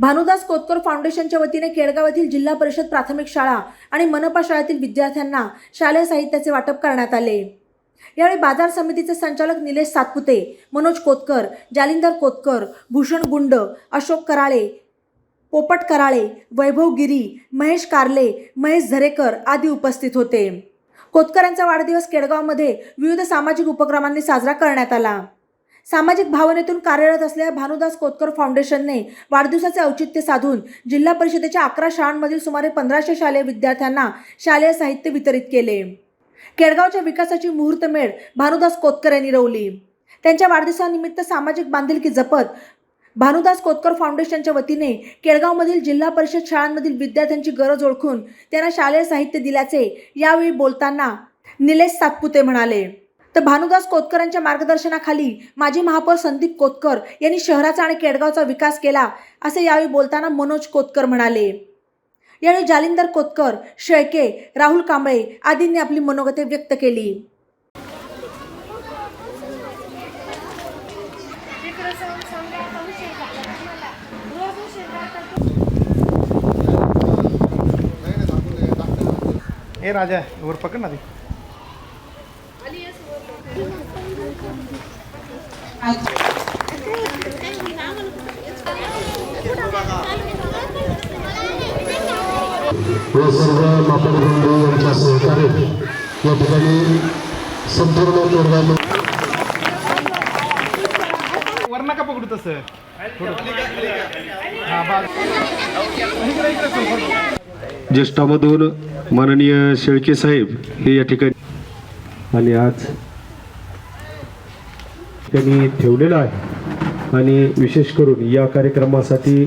भानुदास कोतकर फाउंडेशनच्या वतीने केडगाव येथील जिल्हा परिषद प्राथमिक शाळा आणि मनपा शाळेतील विद्यार्थ्यांना शालेय साहित्याचे वाटप करण्यात आले. यावेळी बाजार समितीचे संचालक निलेश सातपुते मनोज कोतकर जालिंदर कोतकर भूषण गुंड अशोक कराळे पोपट कराळे वैभव गिरी महेश कारले महेश झरेकर आदी उपस्थित होते. कोतकरांचा वाढदिवस केडगावमध्ये विविध सामाजिक उपक्रमांनी साजरा करण्यात आला. सामाजिक भावनेतून कार्यरत असलेल्या भानुदास कोतकर फाउंडेशनने वाढदिवसाचे औचित्य साधून जिल्हा परिषदेच्या अकरा शाळांमधील सुमारे पंधराशे शालेय विद्यार्थ्यांना शालेय साहित्य वितरित केले. केडगावच्या विकासाची मुहूर्तमेढ भानुदास कोतकर यांनी रोवली. त्यांच्या वाढदिवसानिमित्त सामाजिक बांधिलकी जपत भानुदास कोतकर फाउंडेशनच्या वतीने केडगावमधील जिल्हा परिषद शाळांमधील विद्यार्थ्यांची गरज ओळखून त्यांना शालेय साहित्य दिल्याचे यावेळी बोलताना निलेश सातपुते म्हणाले. तर भानुदास कोतकरांच्या मार्गदर्शनाखाली माजी महापौर संदीप कोतकर यांनी शहराचा आणि केडगावचा विकास केला असे यावेळी बोलताना मनोज कोतकर म्हणाले. यावेळी जालिंदर कोतकर शेळके राहुल कांबळे आदींनी आपली मनोगते व्यक्त केली. ए राजा वर पकड ना ती. व सर्व यांच्या सहकार्य या ठिकाणी संपूर्ण तोरगाव वर नका पकडू तसं हा. ज्येष्ठामधून माननीय शेळके साहेब हे या ठिकाणी आणि आज त्यांनी ठेवलेलं आहे. आणि विशेष करून या कार्यक्रमासाठी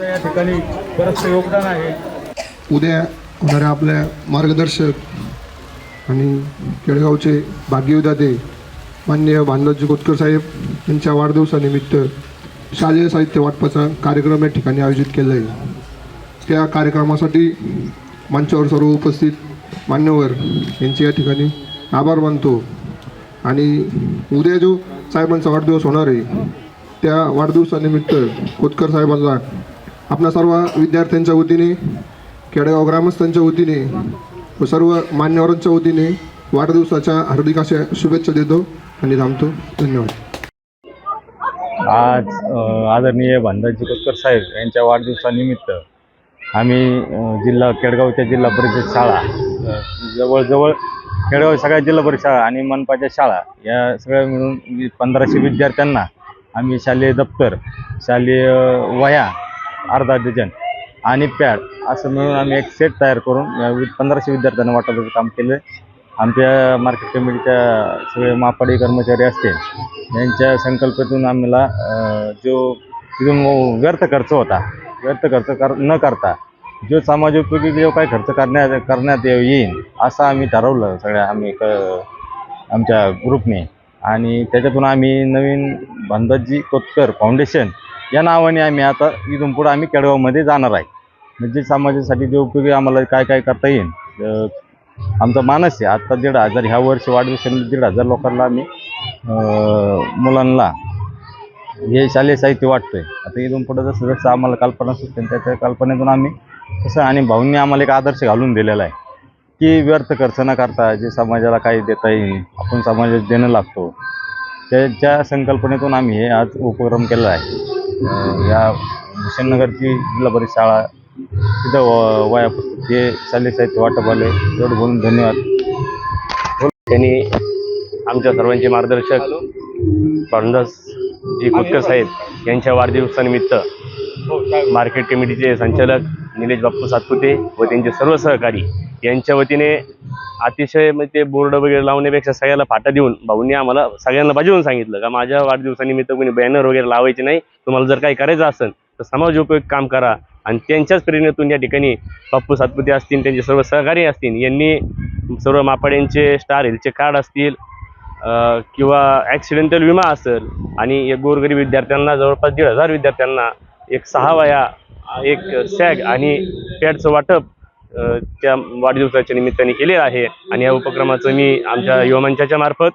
या ठिकाणी बरंचसं योगदान आहे. उद्या होणाऱ्या आपल्या मार्गदर्शक आणि केळगावचे भाग्यविधाते माननीय भानदाजी कोतकर साहेब यांच्या वाढदिवसानिमित्त शालेय साहित्य वाटपाचा कार्यक्रम या ठिकाणी आयोजित केला आहे त्या कार्यक्रमासाठी मंचावर सर्व उपस्थित मान्यवर यांचे या ठिकाणी आभार मानतो. आणि उद्या जो साहेबांचा वाढदिवस होणार आहे त्या वाढदिवसानिमित्त कोतकर साहेबांना आपल्या सर्व विद्यार्थ्यांच्या वतीने खेडेगाव ग्रामस्थांच्या वतीने व सर्व मान्यवरांच्या वतीने वाढदिवसाच्या हार्दिक अशा शुभेच्छा देतो आणि थांबतो. धन्यवाद. आज आदरणीय भांडाजी कोतकर साहेब यांच्या वाढदिवसानिमित्त आम्ही जिल्हा केडगावच्या जिल्हा परिषद शाळा जवळजवळ केडगाव सगळ्या जिल्हा परिषद शाळा आणि मनपाच्या शाळा या सगळ्या मिळून पंधराशे विद्यार्थ्यांना आम्ही शालेय दप्तर शालेय वह्या अर्धा डझन आणि पॅड असं मिळून आम्ही एक सेट तयार करून या पंधराशे विद्यार्थ्यांना वाटपाचं काम केलं. आमच्या मार्केट कमिटीच्या सगळे मापाडी कर्मचारी असतील यांच्या संकल्पातून आम्हाला जो तिथून व्यर्थ खर्च होता व्यर्थ खर्च कर न करता जो समाजोपयोगी जो काही खर्च करण्यात करण्यात ये- येईल असं आम्ही ठरवलं सगळ्या आम्ही क आमच्या ग्रुपने आणि त्याच्यातून आम्ही नवीन भानदाजी कोतकर फाउंडेशन या नावाने आम्ही आता इथून पुढं आम्ही केडगावमध्ये जाणार आहे. म्हणजे समाजासाठी जे उपयोगी आम्हाला काय काय करता येईल आमचा मानस आहे. आत्ता दीड हजार ह्या वर्षी वाढदिवसानिमित्त दीड हजार लोकांना आम्ही मुलांना हे शालेय साहित्य वाटतोय. आता इथून पुढं जसं जसं आम्हाला कल्पना सुचते त्याच्या कल्पनेतून आम्ही कसं आणि भाऊंनी आम्हाला एक आदर्श घालून दिलेला आहे की व्यर्थ खर्च न करता जे समाजाला काही देता येईल आपण समाजात देणं लागतो. त्याच्या संकल्पनेतून आम्ही हे आज उपक्रम केलेला आहे. या भूषणनगरची जिल्हा परिषद शाळा तिथं वया पुस्तक हे शालेय साहित्य वाटप आले एवढं बोलून धन्यवाद. त्यांनी आमच्या सर्वांचे मार्गदर्शक जी खोतकर साहेब यांच्या वाढदिवसानिमित्त मार्केट कमिटीचे संचालक निलेश बाप्पू सातपुते व त्यांचे सर्व सहकारी यांच्या वतीने अतिशय म्हणजे ते बोर्ड वगैरे लावण्यापेक्षा सगळ्याला फाटा देऊन भाऊंनी आम्हाला सगळ्यांना बाजून सांगितलं का माझ्या वाढदिवसानिमित्त कोणी बॅनर वगैरे लावायचे नाही. तुम्हाला जर काही करायचं असेल तर समाजोपयोगी काम करा. आणि त्यांच्याच प्रेरणेतून या ठिकाणी बाप्पू सातपुते असतील त्यांचे सर्व सहकारी असतील यांनी सर्व मापाड्यांचे स्टार हेल्थचे कार्ड असतील किंवा ॲक्सिडेंटल विमा असेल आणि एक गोरगरीब विद्यार्थ्यांना जवळपास दीड हजार विद्यार्थ्यांना एक सहा वया एक सॅग आणि पॅडचं वाटप त्या वाढदिवसाच्या निमित्ताने केले आहे. आणि या उपक्रमाचं मी आमच्या युवा मंचाच्या मार्फत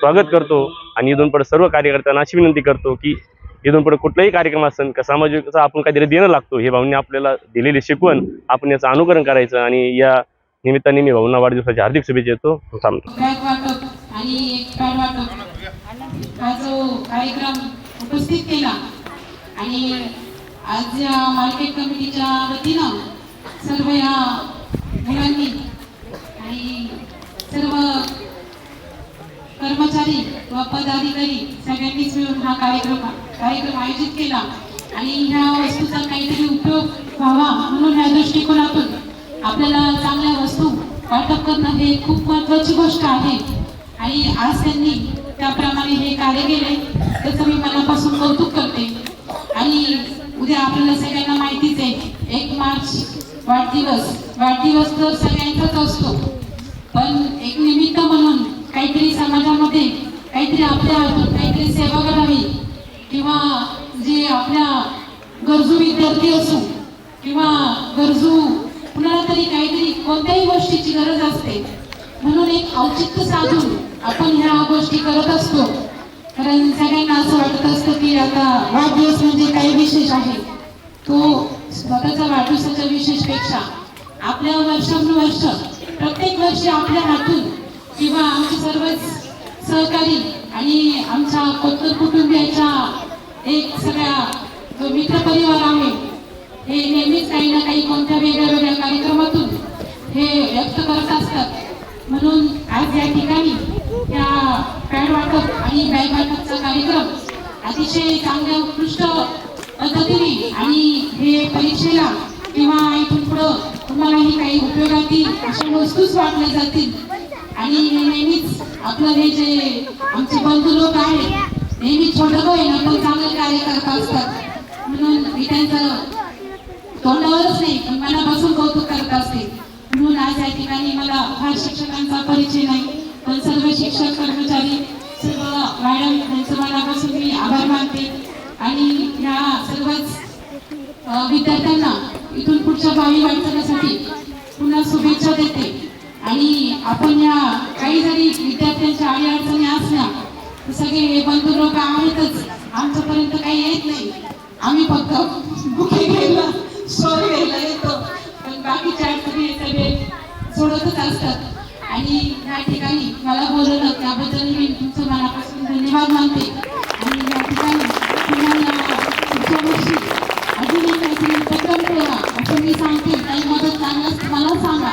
स्वागत करतो आणि इथून पण सर्व कार्यकर्त्यांना अशी विनंती करतो की इथून पुढे कुठलाही कार्यक्रम असेल का सामाजिकचा आपण काहीतरी देणं लागतो हे भाऊंनी आपल्याला दिलेली शिकवण आपण याचं अनुकरण करायचं आणि या निमित्ताने मी भाऊंना वाढदिवसाच्या हार्दिक शुभेच्छा देतो. थांबतो कार्यक्रम उपस्थित केला आणि आज मार्केट कमिटीच्या वतीनं सर्व या मुलांनी आणि सर्व कर्मचारी व पदाधिकारी सगळ्यांनीच मिळून हा कार्यक्रम कार्यक्रम आयोजित केला. आणि ह्या वस्तूचा काहीतरी उपयोग व्हावा म्हणून या दृष्टिकोनातून आपल्याला चांगल्या वस्तू वाटप करणं हे खूप महत्वाची गोष्ट आहे. आणि आज त्यांनी त्याप्रमाणे हे कार्य केले त्याचं मी मनापासून कौतुक करते. आणि उद्या आपल्याला सगळ्यांना माहितीच आहे एक मार्च वाढदिवस वाढदिवस तर सगळ्यांचाच असतो. पण एक निमित्त म्हणून काहीतरी समाजा काहीतरी आपल्या हातून काहीतरी सेवा करावी किंवा जे आपल्या गरजू विद्यार्थी असू किंवा गरजू कुणाला तरी काहीतरी कोणत्याही गोष्टीची गरज असते. म्हणून एक औचित्य साधून आपण ह्या गोष्टी करत असतो. कारण सगळ्यांना असं वाटत असतं की आता वाढदिवस म्हणजे काही विशेष आहे. तो स्वतःचा वाढदिवसाच्या विशेषपेक्षा आपल्या वर्षानुवर्ष प्रत्येक वर्षी आपल्या हातून किंवा आमचे सर्वच सहकारी आणि आमच्या कोत्तर कुटुंबियाच्या एक सगळ्या जो मित्रपरिवार आहे हे नेहमीच काही ना काही कोणत्या वेगळ्या वेगळ्या कार्यक्रमातून हे व्यक्त करत असतात. म्हणून आज या ठिकाणी या पॅड वाटप आणि बॅग वाटपचा कार्यक्रम अतिशय चांगल्या उत्कृष्ट पद्धतीने आणि हे परीक्षेला किंवा इथून पुढं तुम्हालाही काही उपयोगातील अशा वस्तूच वाटल्या जातील. आणि हे नेहमीच आपलं हे जे आमचे बंधू लोक आहेत नेहमी छोटं होईल पण चांगलं कार्य करत असतात. म्हणून मी त्यांचं तोंडावरच नाही पण मनापासून कौतुक करत असते. म्हणून आज या ठिकाणी मला फार शिक्षकांचा परिचय नाही पण सर्व शिक्षक कर्मचारी सर्व मॅडम यांचं मनापासून मी आभार मानते. आणि ह्या सर्वच विद्यार्थ्यांना इथून पुढच्या भावी वाटचालीसाठी पुन्हा शुभेच्छा देते. आणि आपण या काही जरी विद्यार्थ्यांच्या अडीअडचणी असल्या तर सगळे हे बंधू लोक आहेतच. आमच्यापर्यंत काही येत नाही. आम्ही फक्त बुके घ्यायला स्टोरी घ्यायला येतो. पण बाकीच्या अडचणी सगळे सोडतच असतात. आणि या ठिकाणी मला बोलवलं त्याबद्दल मी तुमचं मनापासून धन्यवाद मानते. आणि या ठिकाणी तुम्हाला पुढच्या वर्षी अजूनही काहीतरी उपक्रम ठेवा असं मी सांगते. काही मदत लागल्यास मला सांगा.